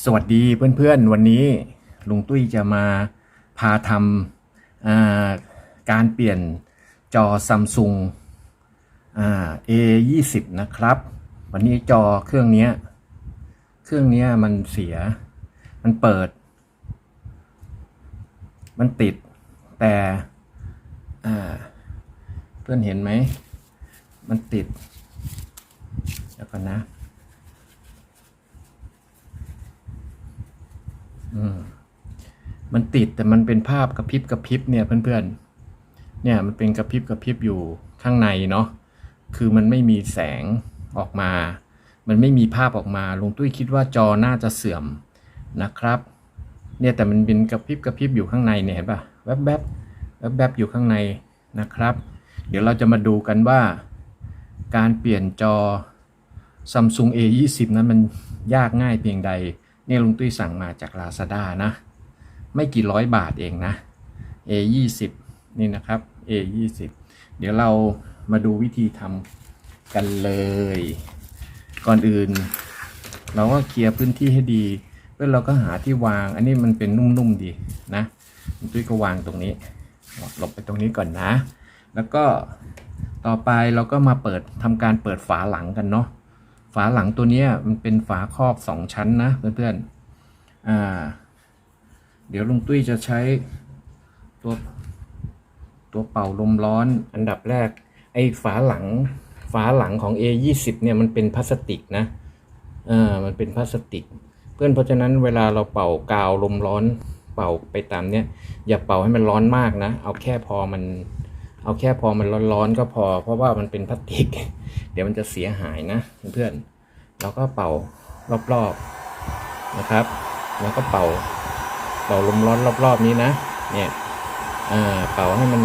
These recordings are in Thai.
สวัสดีเพื่อนๆ วันนี้ลุงตุ้ยจะมาพาทำการเปลี่ยนจอซัมซุง A20 นะครับ วันนี้จอเครื่องนี้เครื่องนี้มันเสีย มันเปิด มันติด แต่เพื่อนเห็นไหม มันติด แล้วก่อนนะ มันติดแต่มันเป็นภาพกระพริบกระพริบเนี่ยเพื่อนๆ เนี่ยมันเป็นกระพริบกระพริบอยู่ข้างในเนาะ คือมันไม่มีแสงออกมา มันไม่มีภาพออกมา ลุงตุ้ยคิดว่าจอน่าจะเสื่อมนะครับ เนี่ยแต่มันเป็นกระพริบกระพริบอยู่ข้างในเนี่ยเห็นปะแวบๆแวบๆแวบอยู่ข้างในนะครับ เดี๋ยวเราจะมาดูกันว่า การเปลี่ยนจอ Samsung A20 นั้นมันยากง่ายเพียงใด เนี่ยลุงตุ้ยสั่งมาจาก Lazada นะ ไม่กี่ร้อยบาทเองนะ A20 นี่นะครับ A20 เดี๋ยวเรามาดูวิธีทำกันเลย ก่อนอื่น เราก็เคลียร์พื้นที่ให้ดีเพื่อเราก็หาที่วาง อันนี้มันเป็นนุ่มๆดีนะลุงตุ้ยก็วางตรงนี้หลบไปตรงนี้ก่อนนะ แล้วก็ต่อไปเราก็มาเปิดทำการเปิดฝาหลังกันเนาะ ฝาหลังตัวนี้มันเป็นฝาครอบสองชั้นนะเพื่อนๆอ่า เดี๋ยวลุงตุ้ยจะใช้ตัวตัวเป่าลมร้อนอันดับแรก ไอ้ฝาหลัง ฝาหลังของ A20 เนี่ยมันเป็นพลาสติกนะอ่ามันเป็นพลาสติก เพื่อนเพราะฉะนั้นเวลาเราเป่ากาวลมร้อนเป่าไปตามเนี้ยอย่าเป่าให้มันร้อนมากนะ เอาแค่พอมัน เอาแค่พอมันร้อนๆก็พอ เพราะว่ามันเป็นพลาสติก เดี๋ยวมันจะเสียหายนะเพื่อนๆเราก็เป่ารอบๆนะครับ แล้วก็เป่าเป่าลมร้อนรอบๆนี้นะ เนี่ยอ่าเป่าให้มัน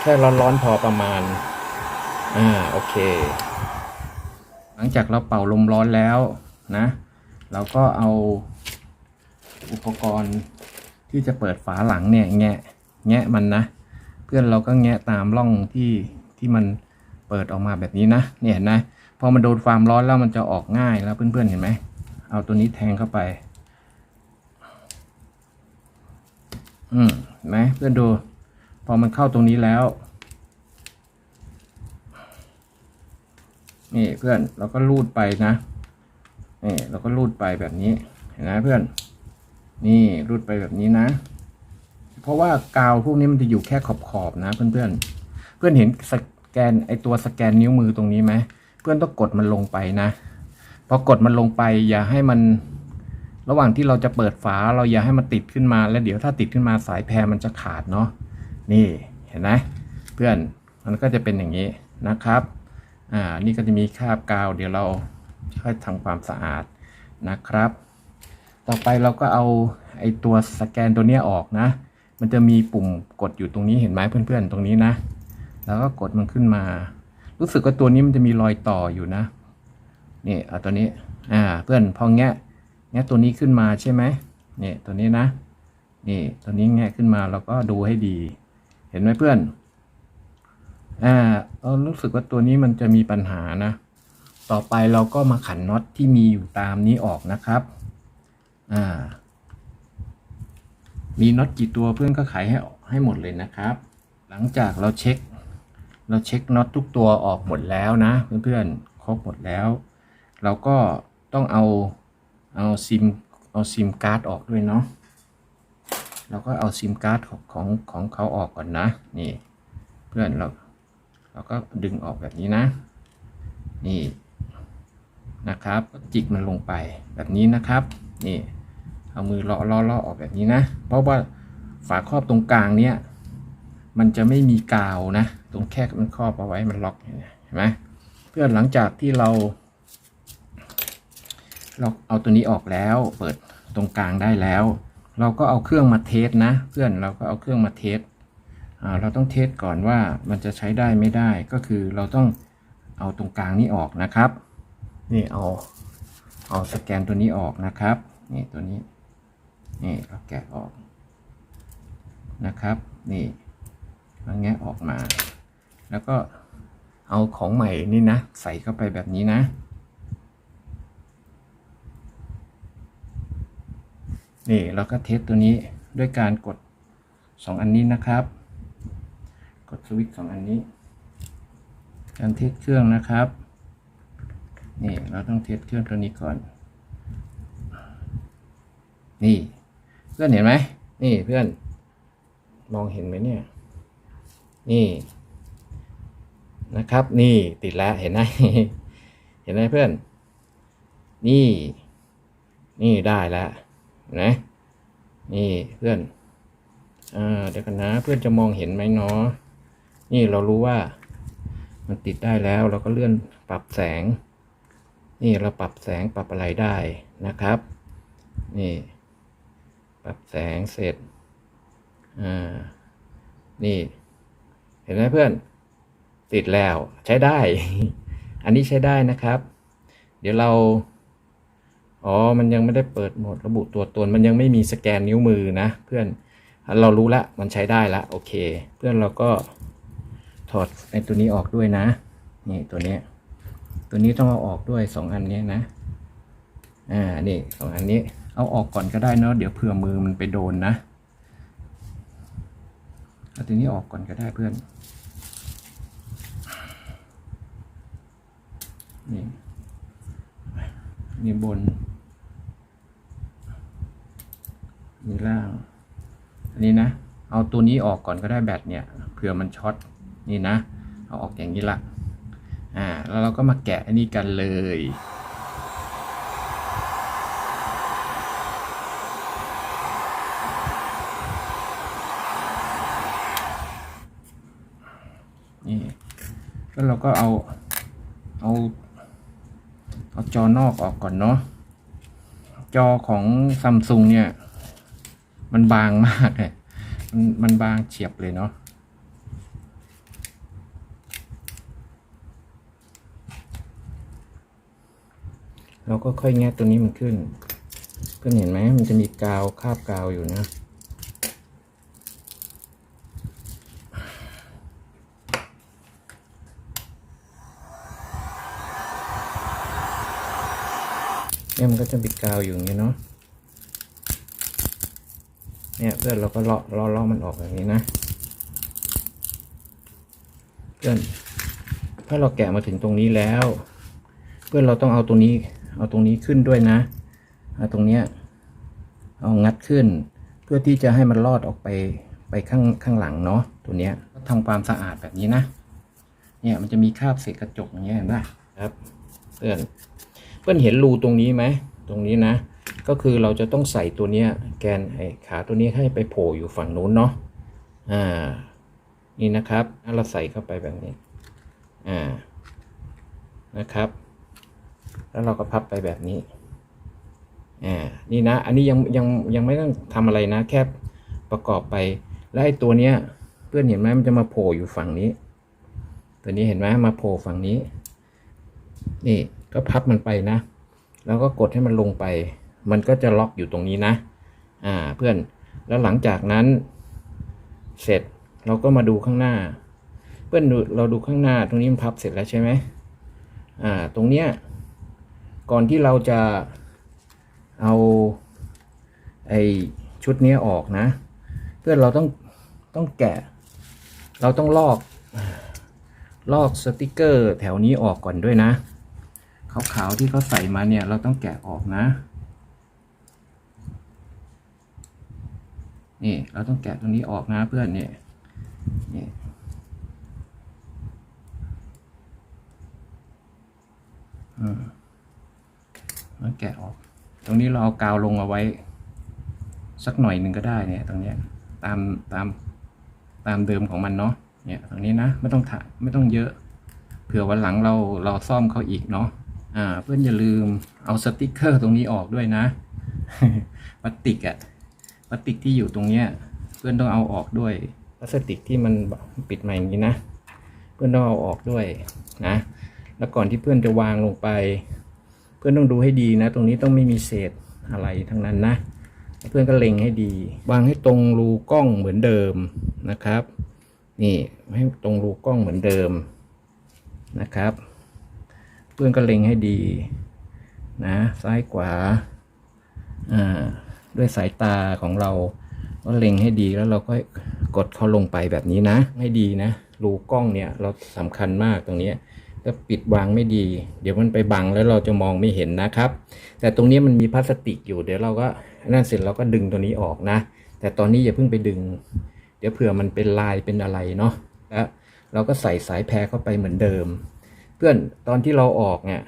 แค่ร้อนๆพอประมาณ อ่าโอเค หลังจากเราเป่าลมร้อนแล้วนะ เราก็เอาอุปกรณ์ที่จะเปิดฝาหลังเนี่ยแงะแงะมันนะ เพื่อนเราก็แงะตามร่องที่ที่มัน เปิดออกมาแบบนี้นะเนี่ยเห็นไหมพอมันโดนความร้อนแล้วมันจะออกง่ายแล้วเพื่อนๆเห็นไหมเอาตัวนี้แทงเข้าไป อืมเห็นไหมเพื่อนดู พอมันเข้าตรงนี้แล้ว นี่เพื่อนเราก็รูดไปนะนี่เราก็รูดไปแบบนี้ เห็นไหมเพื่อน นี่รูดไปแบบนี้นะ เพราะว่ากาวพวกนี้มันจะอยู่แค่ขอบขอบๆนะเพื่อนเพื่อนๆเพื่อนเห็นส แกนไอตัวสแกนนิ้วมือตรงนี้ไหมเพื่อนต้องกดมันลงไปนะพอกดมันลงไป อย่าให้มัน ระหว่างที่เราจะเปิดฝาเราอย่าให้มันติดขึ้นมา แล้วเดี๋ยวถ้าติดขึ้นมาสายแพรมันจะขาดเนาะนี่เห็นไหมเพื่อนมันก็จะเป็นอย่างนี้นะครับอ่านี่ก็จะมีคราบกาว เดี๋ยวเราค่อยทำความสะอาดนะครับ ต่อไปเราก็เอาไอตัวสแกนตัวเนี้ยออกนะ มันจะมีปุ่มกดอยู่ตรงนี้เห็นไหมเพื่อนๆ ตรงนี้นะ แล้วก็กดมันขึ้นมา รู้สึกว่าตัวนี้มันจะมีรอยต่ออยู่นะ นี่เอาตัวนี้ อ่า เพื่อนพอแงะแงะตัวนี้ขึ้นมาใช่ไหมนี่ตัวนี้นะ นี่ตัวนี้แงะขึ้นมาเราก็ดูให้ดี เห็นไหมเพื่อน อ่าเรารู้สึกว่าตัวนี้มันจะมีปัญหานะ ต่อไปเราก็มาขันน็อตที่มีอยู่ตามนี้ออกนะครับ อ่า มีน็อตกี่ตัวเพื่อนก็ไขให้ให้หมดเลยนะครับ หลังจากเราเช็ค เราเช็คน็อตทุกตัวออกหมดแล้วนะเพื่อนๆครบหมดแล้ว เราก็ต้องเอาเอาซิมเอาซิมการ์ดออกด้วยเนาะเราก็เอาซิมการ์ดของของของเขาออกก่อนนะนี่เพื่อนเราเราก็ดึงออกแบบนี้นะ นี่นะครับจิกมันลงไปแบบนี้นะครับนี่เอามือเลาะเลาะเลาะออกแบบนี้นะ เพราะว่าฝาครอบตรงกลางเนี่ยมันจะไม่มีกาวนะ ตรงแค่มันครอบเอาไว้มันล็อกเห็นไหมเพื่อนหลังจากที่เราเราเอาตัวนี้ออกแล้ว เปิดตรงกลางได้แล้ว เราก็เอาเครื่องมาเทสนะ เพื่อนเราก็เอาเครื่องมาเทสเราต้องเทสก่อนว่ามันจะใช้ได้ไม่ได้ก็คือเราต้องเอาตรงกลางนี้ออกนะครับ นี่เอาเอาสแกนตัวนี้ออกนะครับนี่ตัวนี้นี่เราแกะออกนะครับ นี่เราแงะออกมา แล้วก็เอาของใหม่นี่นะ ใส่เข้าไปแบบนี้นะ นี่เราก็เทสตัวนี้ด้วยการกดสองอันนี้นะครับ กดสวิตช์สองอันนี้ การเทสเครื่องนะครับ นี่เราต้องเทสเครื่องตัวนี้ก่อน นี่เพื่อนเห็นไหม นี่เพื่อน มองเห็นไหมเนี่ย นี่ นะครับ นี่ติดแล้วเห็นไหมเห็นไหมเพื่อน นี่ นี่ได้แล้วนไหมนี่เพื่อนอ่าเดี๋ยวกันนะ เพื่อนจะมองเห็นไหมเนาะนี่เรารู้ว่า มันติดได้แล้วเราก็เลื่อนปรับแสง นี่เราปรับแสงปรับอะไรได้นะครับ นี่ ปรับแสงเสร็จอ่านี่ เห็นไหมเพื่อน ติดแล้วใช้ได้ อันนี้ใช้ได้นะครับ เดี๋ยวเรา อ๋อ มันยังไม่ได้เปิดโหมดระบุตัวตน มันยังไม่มีสแกนนิ้วมือนะ เพื่อน เรารู้ละ มันใช้ได้ละ โอเค เพื่อนเราก็ถอดไอ้ตัวนี้ออกด้วยนะ นี่ตัวนี้ ตัวนี้ต้องเอาออกด้วยสองอันนี้นะ อ่า นี่สองอันนี้ เอาออกก่อนก็ได้เนาะ เดี๋ยวเผื่อมือมันไปโดนนะเอาตัวนี้ออกก่อนก็ได้เพื่อน นี่นี่บน นี่ล่าง อันนี้นะ เอาตัวนี้ออกก่อนก็ได้แบตเนี่ย เผื่อมันช็อต นี่นะ เอาออกอย่างนี้ละ อ่า แล้วเราก็มาแกะอันนี้กันเลยนี่แล้วเราก็เอาเอา เอาจอนอกออกก่อนเนาะจอของซัมซุงเนี่ย มันบางมากเลยมันมันบางเฉียบเลยเนาะเราก็ค่อยแงะตัวนี้มันขึ้นเพื่อนเห็นไหมมันจะมีกาวคาบกาวอยู่นะ เนี่ยมันก็จะมีกาวอยู่อย่างนี้เนาะเนี่ยเพื่อนเราก็เลาะเลาะเลาะมันออกอย่างนี้นะเพื่อนถ้าเราแกะมาถึงตรงนี้แล้ว เพื่อนเราต้องเอาตรงนี้เอาตรงนี้ขึ้นด้วยนะเอาตรงเนี้ยเอางัดขึ้น เพื่อที่จะให้มันลอดออกไปไปข้างข้างหลังเนาะตัวเนี้ยทำความสะอาดแบบนี้นะเนี่ยมันจะมีคราบเศษกระจกอย่างเงี้ยเห็นป่ะครับเพื่อน เพื่อนเห็นรูตรงนี้ไหมตรงนี้นะ ก็คือเราจะต้องใส่ตัวเนี้ยแกนไอ้ขาตัวนี้ให้ไปโผล่อยู่ฝั่งนู้นเนาะอ่านี่นะครับเราใส่เข้าไปแบบนี้อ่านะครับ แล้วเราก็พับไปแบบนี้อ่านี่นะ อันนี้ยังยังยังไม่ต้องทำอะไรนะ แค่ประกอบไปแล้วไอ้ตัวเนี้ยเพื่อนเห็นไหมมันจะมาโผล่อยู่ฝั่งนี้ ตัวนี้เห็นไหมมาโผล่ฝั่งนี้ นี่ ก็พับมันไปนะ แล้วก็กดให้มันลงไป มันก็จะล็อกอยู่ตรงนี้นะ อ่าเพื่อนแล้วหลังจากนั้น เสร็จเราก็มาดูข้างหน้า เพื่อนดูเราดูข้างหน้าตรงนี้มันพับเสร็จแล้วใช่ไหมอ่าตรงเนี้ยก่อนที่เราจะเอาไอชุดเนี้ยออกนะ เพื่อนเราต้องต้องแกะ เราต้องลอกลอกสติกเกอร์แถวนี้ออกก่อนด้วยนะ ขาวๆที่เขาใส่มาเนี่ยเราต้องแกะออกนะ นี่เราต้องแกะตรงนี้ออกนะเพื่อนเนี่ยนี่มแล้วแกะออก ตรงนี้เราเอากาวลงเอาไว้ สักหน่อยหนึ่งก็ได้เนี่ย ตรงเนี้ยตามตามตามเดิมของมันเนาะเนี่ยตรงนี้นะไม่ต้องถะไม่ต้องเยอะ เผื่อวันหลังเราเราซ่อมเขาอีกเนาะ อ่าเพื่อนอย่าลืมเอาสติกเกอร์ตรงนี้ออกด้วยนะพลาสติกอะพลาสติกที่อยู่ตรงเนี้ย เพื่อนต้องเอาออกด้วยพลาสติกที่มันปิดมาอย่างนี้นะ เพื่อนต้องเอาออกด้วยนะ แล้วก่อนที่เพื่อนจะวางลงไป เพื่อนต้องดูให้ดีนะ ตรงนี้ต้องไม่มีเศษอะไรทั้งนั้นนะ เพื่อนก็เล็งให้ดี วางให้ตรงรูกล้องเหมือนเดิมนะครับ นี่ให้ตรงรูกล้องเหมือนเดิมนะครับ พื่อนก็เล็งให้ดีนะซ้ายขวาอ่าด้วยสายตาของเราก็เล็งให้ดีแล้วเราก็กดเขาลงไปแบบนี้นะ ให้ดีนะรูกล้องเนี่ยเราสำคัญมากตรงนี้ถ้าปิดวางไม่ดี เดี๋ยวมันไปบังแล้วเราจะมองไม่เห็นนะครับ แต่ตรงนี้มันมีพลาสติกอยู่เดี๋ยวเราก็นั่นเสร็จเราก็ดึงตัวนี้ออกนะ แต่ตอนนี้อย่าเพิ่งไปดึง เดี๋ยวเผื่อมันเป็นลายเป็นอะไรเนาะแล้วเราก็ใส่สายแพรเข้าไปเหมือนเดิม พื่อนตอนที่เราออกเนี่ย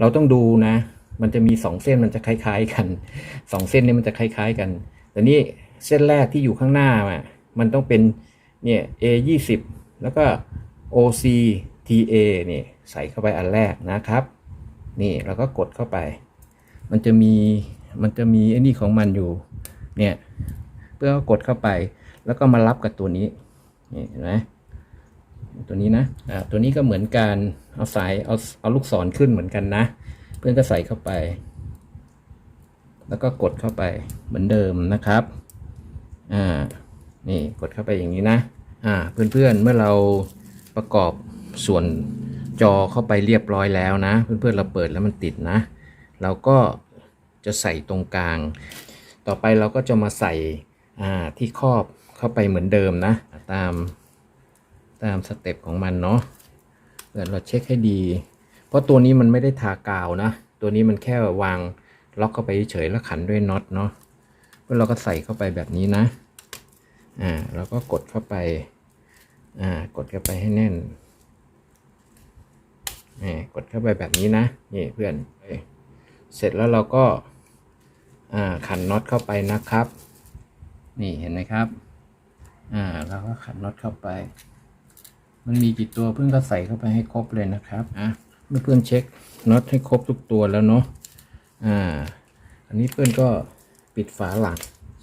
เราต้องดูนะ มันจะมีสองเส้นมันจะคล้าย ๆกันสองเส้นนี้มันจะคล้าย ๆ กัน แต่นี่เส้นแรกที่อยู่ข้างหน้าอะมันต้องเป็นเนี่ย A 2 0แล้วก็ OC TA นี่ใส่เข้าไปอันแรกนะครับ นี่แล้วก็กดเข้าไป มันจะมีมันจะมีไอ้นี่ของมันอยู่เนี่ยเพื่อกดเข้าไป แล้วก็มารับกับตัวนี้นี่เห็นไหม ตัวนี้นะอ่าตัวนี้ก็เหมือนกันเอาสายเอาเอาลูกศรขึ้นเหมือนกันนะ เพื่อนก็ใส่เข้าไป แล้วก็กดเข้าไปเหมือนเดิมนะครับอ่านี่กดเข้าไปอย่างนี้นะอ่าเพื่อนๆเมื่อเราประกอบส่วนจอเข้าไปเรียบร้อยแล้วนะ เพื่อนๆเราเปิดแล้วมันติดนะ เราก็จะใส่ตรงกลาง ต่อไปเราก็จะมาใส่อ่าที่ครอบเข้าไปเหมือนเดิมนะ ตาม ตามสเต็ปของมันเนาะเดี๋ยวเราเช็คให้ดี เพราะตัวนี้มันไม่ได้ทากาวนะ ตัวนี้มันแค่วางล็อกเข้าไปเฉยแล้วขันด้วยน็อตเนาะแล้วเราก็ใส่เข้าไปแบบนี้นะ อ่าเราก็กดเข้าไป อ่ากดเข้าไปให้แน่นนี่กดเข้าไปแบบนี้นะนี่เพื่อนเอ้ยเสร็จแล้วเราก็อ่าขันน็อตเข้าไปนะครับ นี่เห็นไหมครับ อ่าเราก็ขันน็อตเข้าไป มันมีกี่ตัวเพื่อนก็ใส่เข้าไปให้ครบเลยนะครับอะเมื่อเพื่อนเช็คน็อตให้ครบทุกตัวแล้วเนาะอ่า อันนี้เพื่อนก็ปิดฝาหลัง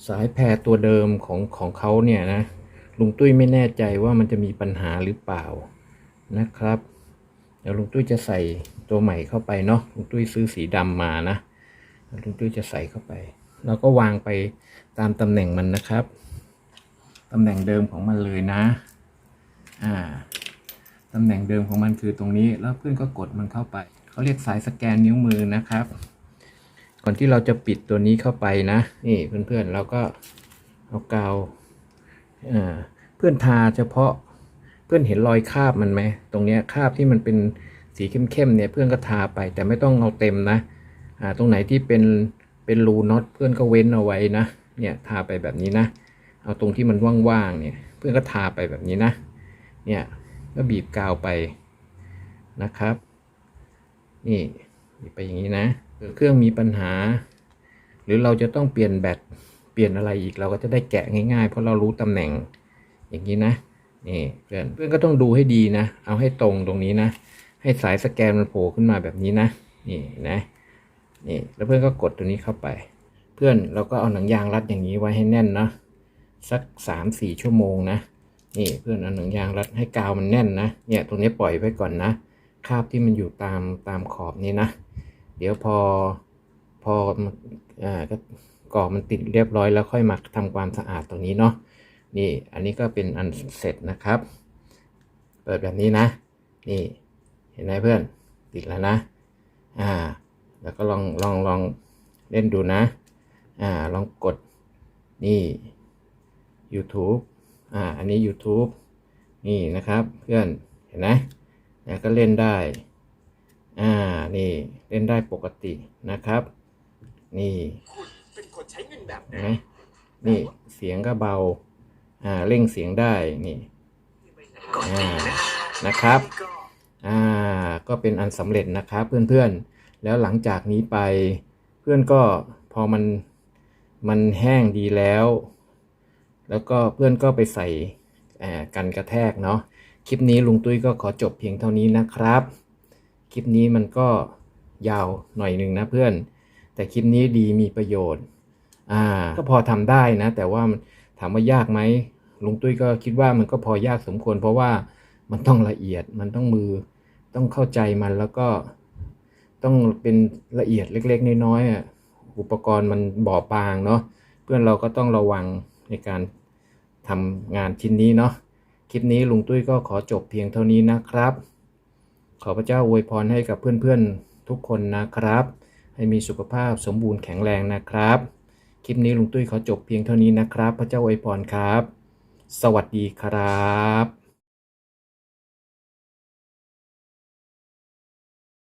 สายแพรตัวเดิมของของเขาเนี่ยนะลุงตุ้ยไม่แน่ใจว่ามันจะมีปัญหาหรือเปล่านะครับ เดี๋ยวลุงตุ้ยจะใส่ตัวใหม่เข้าไปเนาะลุงตุ้ยซื้อสีดำมานะลุงตุ้ยจะใส่เข้าไป เราก็วางไปตามตำแหน่งมันนะครับตำแหน่งเดิมของมันเลยนะ อ่าตำแหน่งเดิมของมันคือตรงนี้ แล้วเพื่อนก็กดมันเข้าไปเขาเรียกสายสแกนนิ้วมือนะครับ ก่อนที่เราจะปิดตัวนี้เข้าไปนะ นี่เพื่อนๆเราก็เอากาวเพื่อนทาเฉพาะเพื่อนเห็นรอยคราบมันไหมตรงนี้คราบที่มันเป็นสีเข้มๆเนี่ยเพื่อนก็ทาไป แต่ไม่ต้องเอาเต็มนะตรงไหนที่เป็นเป็นรูน็อตเพื่อนก็เว้นเอาไว้นะเนี่ยทาไปแบบนี้นะ เอาตรงที่มันว่างๆเนี่ยเพื่อนก็ทาไปแบบนี้นะ เนี่ยก็บีบกาวไปนะครับ นี่บีบไปอย่างนี้นะเครื่องมีปัญหา หรือเราจะต้องเปลี่ยนแบตเปลี่ยนอะไรอีกเราก็จะได้แกะง่ายๆ เพราะเรารู้ตำแหน่งอย่างนี้นะนี่เพื่อนเพื่อนก็ต้องดูให้ดีนะ เอาให้ตรงตรงนี้นะ ให้สายสแกนมันโผล่ขึ้นมาแบบนี้นะนี่นะนี่แล้วเพื่อนก็กดตัวนี้เข้าไป เพื่อนเราก็เอาหนังยางรัดอย่างนี้ไว้ให้แน่นนะสักสามสี่ชั่วโมงนะ นี่เพื่อนเอาหนังยางรัดให้กาวมันแน่นนะ เนี่ยตรงนี้ปล่อยไว้ก่อนนะคราบที่มันอยู่ตามตามขอบนี้นะ เดี๋ยวพอพออ่าก็กรอบมันติดเรียบร้อยแล้วค่อยมาทำความสะอาดตรงนี้เนาะนี่อันนี้ก็เป็นอันเสร็จนะครับ เปิดแบบนี้นะ นี่เห็นไหมเพื่อนติดแล้วนะ อ่า แล้วก็ลองลองลองเล่นดูนะ อ่าลองกดนี่ YouTube อ่า อันนี้ YouTube นี่นะครับ เพื่อน เห็นไหมนะก็เล่นได้ อ่า นี่ เล่นได้ปกตินะครับ นี่เป็นคนใช้เงินแบบไหนนี่ เสียงก็เบา อ่า เร่งเสียงได้ นี่อนอ่า นะครับ อ่า ก็เป็นอันสำเร็จนะครับ เพื่อนๆ แล้วหลังจากนี้ไป เพื่อนก็พอมัน มันแห้งดีแล้ว แล้วก็เพื่อนก็ไปใส่กันกระแทกเนาะคลิปนี้ลุงตุ้ยก็ขอจบเพียงเท่านี้นะครับ คลิปนี้มันก็ยาวหน่อยหนึ่งนะเพื่อน แต่คลิปนี้ดีมีประโยชน์อ่าก็พอทำได้นะ แต่ว่าถามว่ายากไหมลุงตุ้ยก็คิดว่ามันก็พอยากสมควร เพราะว่ามันต้องละเอียดมันต้องมือต้องเข้าใจมันแล้วก็ต้องเป็นละเอียดเล็ก ๆ น้อยๆอะอุปกรณ์มันบอบบางเนาะเพื่อนเราก็ต้องระวัง ในการทำงานชิ้นนี้เนาะคลิปนี้ลุงตุ้ยก็ขอจบเพียงเท่านี้นะครับ ขอพระเจ้าอวยพรให้กับเพื่อนๆทุกคนนะครับ ให้มีสุขภาพสมบูรณ์แข็งแรงนะครับ คลิปนี้ลุงตุ้ยขอจบเพียงเท่านี้นะครับ พระเจ้าอวยพรครับ สวัสดีครับ